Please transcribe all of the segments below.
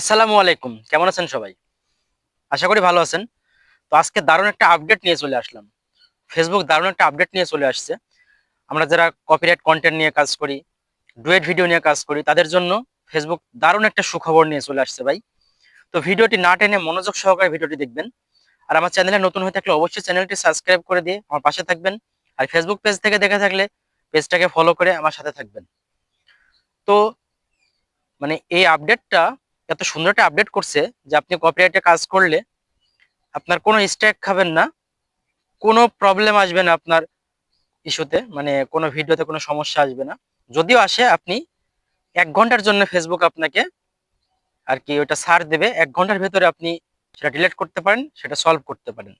আসসালামু আলাইকুম। কেমন আছেন সবাই? আশা করি ভালো আছেন। তো আজকে দারুণ একটা আপডেট নিয়ে চলে আসলাম। ফেসবুক দারুণ একটা আপডেট নিয়ে চলে আসছে। আমরা যারা কপিরাইট কন্টেন্ট নিয়ে কাজ করি ডুয়েট ভিডিও নিয়ে কাজ করি, তাদের জন্য ফেসবুক দারুণ একটা সুখবর নিয়ে চলে আসছে ভাই। তো ভিডিওটি না টেনে মনোযোগ সহকারে ভিডিওটি দেখবেন। আর আমার চ্যানেলে নতুন হয়ে থাকলে অবশ্যই চ্যানেলটি সাবস্ক্রাইব করে দিয়ে আমার পাশে থাকবেন। আর ফেসবুক পেজ থেকে দেখে থাকলে পেজটাকে ফলো করে আমার সাথে থাকবেন। তো মানে এই আপডেটটা এত সুন্দর একটা আপডেট করছে যে আপনি কপিরাইটে কাজ করলে আপনার কোনো স্ট্রাইক খাবেন না, কোনো প্রবলেম আসবে না আপনার ইস্যুতে মানে কোনো ভিডিওতে কোনো সমস্যা আসবে না। যদিও আসে, আপনি এক ঘণ্টার জন্য ফেসবুক আপনাকে আর কি ওটা সার দেবে, এক ঘণ্টার ভেতরে আপনি সেটা ডিলিট করতে পারেন, সেটা সলভ করতে পারেন।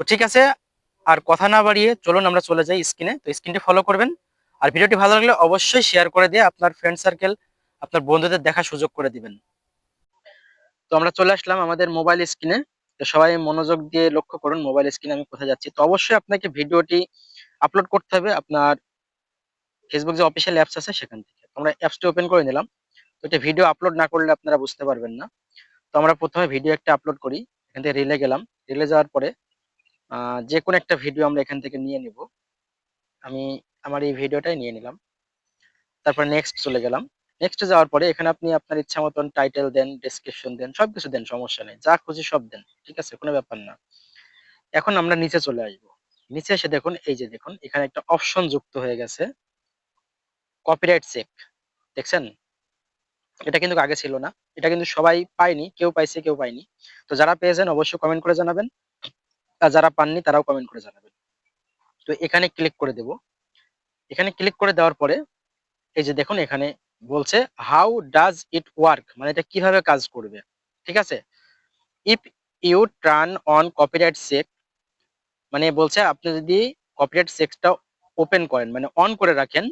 তো ঠিক আছে, আর কথা না বাড়িয়ে চলুন আমরা চলে যাই স্ক্রিনে তো স্ক্রিনটি ফলো করবেন, আর ভিডিওটি ভালো লাগলে অবশ্যই শেয়ার করে দিয়ে আপনার ফ্রেন্ড সার্কেল আপনার বন্ধুদের দেখার সুযোগ করে দিবেন। তো আমরা চলে আসলাম আমাদের মোবাইল স্ক্রিনে তো সবাই মনোযোগ দিয়ে লক্ষ্য করুন মোবাইল স্ক্রিনে আমি কোথায় যাচ্ছি। তো অবশ্যই আপনাকে ভিডিওটি আপলোড করতে হবে আপনার ফেসবুক যে অফিসিয়াল অ্যাপস আছে সেখান থেকে। আমরা অ্যাপসটি ওপেন করে নিলাম। তো এটা ভিডিও আপলোড না করলে আপনারা বুঝতে পারবেন না। তো আমরা প্রথমে ভিডিও একটা আপলোড করি। এখান থেকে রিলে গেলাম। রিলে যাওয়ার পরে যে কোনো একটা ভিডিও আমরা এখান থেকে নিয়ে নিব। আমি আমার এই ভিডিওটাই নিয়ে নিলাম। তারপর নেক্সট চলে গেলাম। নেক্সট যাওয়ার পরে এখানে আপনি আপনার ইচ্ছা মতন টাইটেল দেন ডেসক্রিপশন দেন, সবকিছু দেন, সমস্যা নেই। যা খুশি সব দেন, ঠিক আছে? কোনো ব্যাপার না। এখন আমরা নিচে চলে আসব। নিচে এসে দেখুন, এই যে দেখুন, এখানে একটা অপশন যুক্ত হয়ে গেছে। কপিরাইট চেক দেখছেন? এটা কিন্তু আগে ছিল না। এটা কিন্তু সবাই পায়নি, কেউ পাইছে, কেউ পায়নি। তো যারা পেয়েছেন অবশ্যই কমেন্ট করে জানাবেন। আর যারা পাননি, তারাও কমেন্ট করে জানাবেন। তো এখানে ক্লিক করে দেব। এখানে ক্লিক করে দেওয়ার পরে, এই যে দেখুন, এখানে বলছে হাউ ডাজ ইট ওয়ার্ক মানে এটা কীভাবে কাজ করবে? ঠিক আছে? If you turn on copyright check মানে বলছে, আপনি যদি কপিরাইট চেকটা ওপেন করেন মানে অন করে রাখেন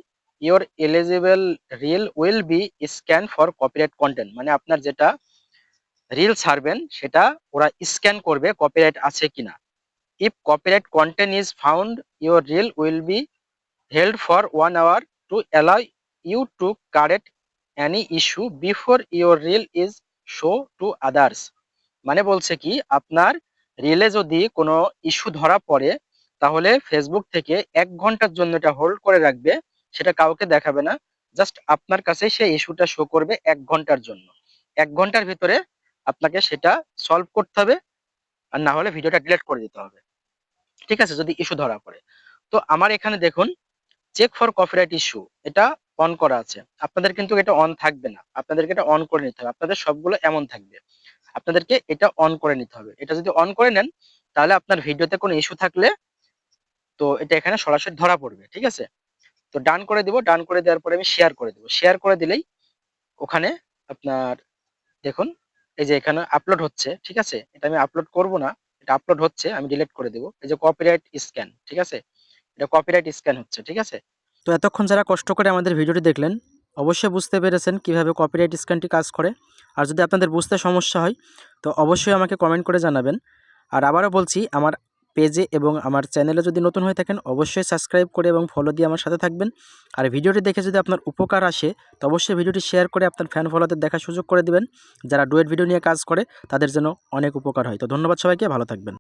your eligible reel will be scan for copyright content মানে আপনার যেটা রিল ছাড়বেন, সেটা ওরা স্ক্যান করবে কপিরাইট আছে কিনা। If copyright content is found your reel will be held for one hour to allow you to correct any issue before your reel is show to others মানে বলছে কি, আপনার রিলে যদি কোনো ইস্যু ধরা পড়ে, তাহলে ফেসবুক থেকে এক ঘণ্টার জন্য এটা হোল্ড করে রাখবে, সেটা কাউকে দেখাবে না জাস্ট আপনার কাছে সেই ইস্যুটা শো করবে এক ঘণ্টার জন্য। এক ঘণ্টার ভিতরে আপনাকে সেটা সলভ করতে হবে, আর না হলে ভিডিওটা ডিলিট করে দিতে হবে। ঠিক আছে, যদি ইস্যু ধরা পড়ে। তো আমার এখানে দেখুন চেক ফর কপিরাইট ইস্যু এটা অন করা আছে। আপনাদের কিন্তু এটা অন থাকবে না। আপনাদেরকে এটা অন করে নিতে হবে। আপনাদের সবগুলো এমন থাকবে। আপনাদেরকে এটা অন করে নিতে হবে। এটা যদি অন করে নেন, তাহলে আপনার ভিডিওতে কোনো ইস্যু থাকলে তো এটা এখানে সরাসরি ধরা পড়বে, ঠিক আছে? তো ডান করে দিব। ডান করে দেওয়ার পরে আমি শেয়ার করে দেব। শেয়ার করে দিলেই ওখানে আপনার, দেখুন, এই যে এখানে আপলোড হচ্ছে, ঠিক আছে? এটা আমি আপলোড করব না। এটা আপলোড হচ্ছে, আমি ডিলিট করে দেব। এই যে কপিরাইট স্ক্যান ঠিক আছে? এটা কপিরাইট স্ক্যান হচ্ছে, ঠিক আছে? তো এতক্ষণ যারা কষ্ট করে আমাদের ভিডিওটি দেখলেন, অবশ্যই বুঝতে পেরেছেন কীভাবে কপিরাইট স্ক্যানটি কাজ করে। আর যদি আপনাদের বুঝতে সমস্যা হয়, তো অবশ্যই আমাকে কমেন্ট করে জানাবেন। আর আবারও বলছি, আমার পেজে এবং আমার চ্যানেলে যদি নতুন হয়ে থাকেন, অবশ্যই সাবস্ক্রাইব করে এবং ফলো দিয়ে আমার সাথে থাকবেন। আর ভিডিওটি দেখে যদি আপনার উপকার আসে, তো অবশ্যই ভিডিওটি শেয়ার করে আপনার ফ্যান ফলোদের দেখার সুযোগ করে দিবেন। যারা ডুয়েট ভিডিও নিয়ে কাজ করে, তাদের জন্য অনেক উপকার হয়। তো ধন্যবাদ সবাইকে, ভালো থাকবেন।